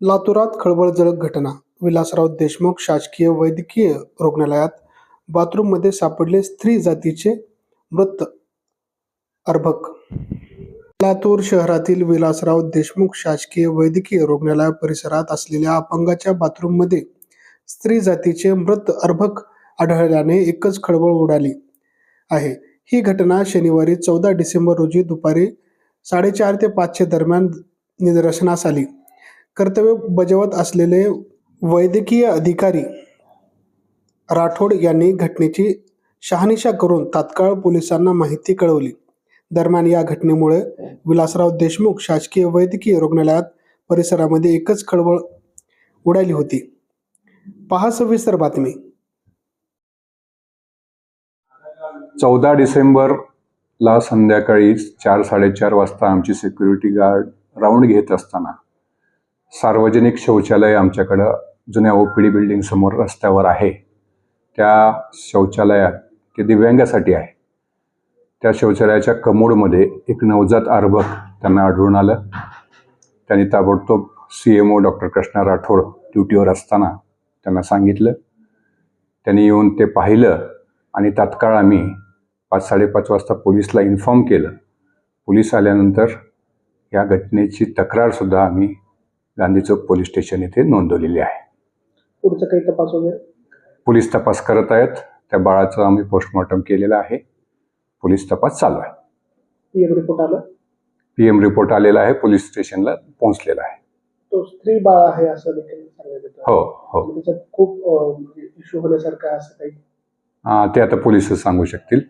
लातूरात खळबळजनक घटना. विलासराव देशमुख शासकीय वैद्यकीय रुग्णालयात बाथरूममध्ये सापडले स्त्री जातीचे मृत अर्भक. लातूर शहरातील विलासराव देशमुख शासकीय वैद्यकीय रुग्णालय परिसरात असलेल्या अपंगाच्या बाथरूममध्ये स्त्री जातीचे मृत अर्भक आढळल्याने एकच खळबळ उडाली आहे. ही घटना शनिवारी चौदा डिसेंबर रोजी दुपारी साडेचार ते पाचशे दरम्यान निदर्शनास आली. कर्तव्य बजावत असलेले वैद्यकीय अधिकारी राठोड यांनी घटनेची शहानिशा करून तात्काळ पोलिसांना माहिती कळवली. दरम्यान या घटनेमुळे विलासराव देशमुख शासकीय वैद्यकीय रुग्णालयात परिसरामध्ये एकच खळबळ उडाली होती. पहा सविस्तर बातमी. चौदा डिसेंबरला संध्याकाळी चार साडेचार वाजता आमची सिक्युरिटी गार्ड राऊंड घेत असताना सार्वजनिक शौचालय आमच्याकडं जुन्या ओ पी डी बिल्डिंगसमोर रस्त्यावर आहे. त्या शौचालयात ते दिव्यांगासाठी आहे. त्या शौचालयाच्या कमोडमध्ये एक नवजात अर्भक त्यांना आढळून आलं. त्यांनी ताबडतोब C M O doctor Krishna Rathod ड्युटीवर असताना त्यांना सांगितलं. त्यांनी येऊन ते पाहिलं आणि तात्काळ आम्ही पाच साडेपाच वाजता पोलिसला इन्फॉर्म केलं. पोलीस आल्यानंतर या घटनेची तक्रारसुद्धा आम्ही गांधी चौक पोलीस स्टेशन येथे नोंदवलेली आहे. पुढचं काही तपास वगैरे? पोलीस तपास करत आहेत. त्या बाळाचं आम्ही पोस्टमॉर्टम केलेलं आहे. पोलीस तपास चालू आहे. पीएम रिपोर्ट आला? पी एम रिपोर्ट आलेला आहे. पोलीस स्टेशनला पोहोचलेला आहे. तो स्त्री बाळ आहे असं देखील सांगण्यात येतं. हो हो. आणि त्याच्यात खूप इश्यू होण्यासारखं आहे असं काही? अं, ते आता पोलीसच सांगू शकतील.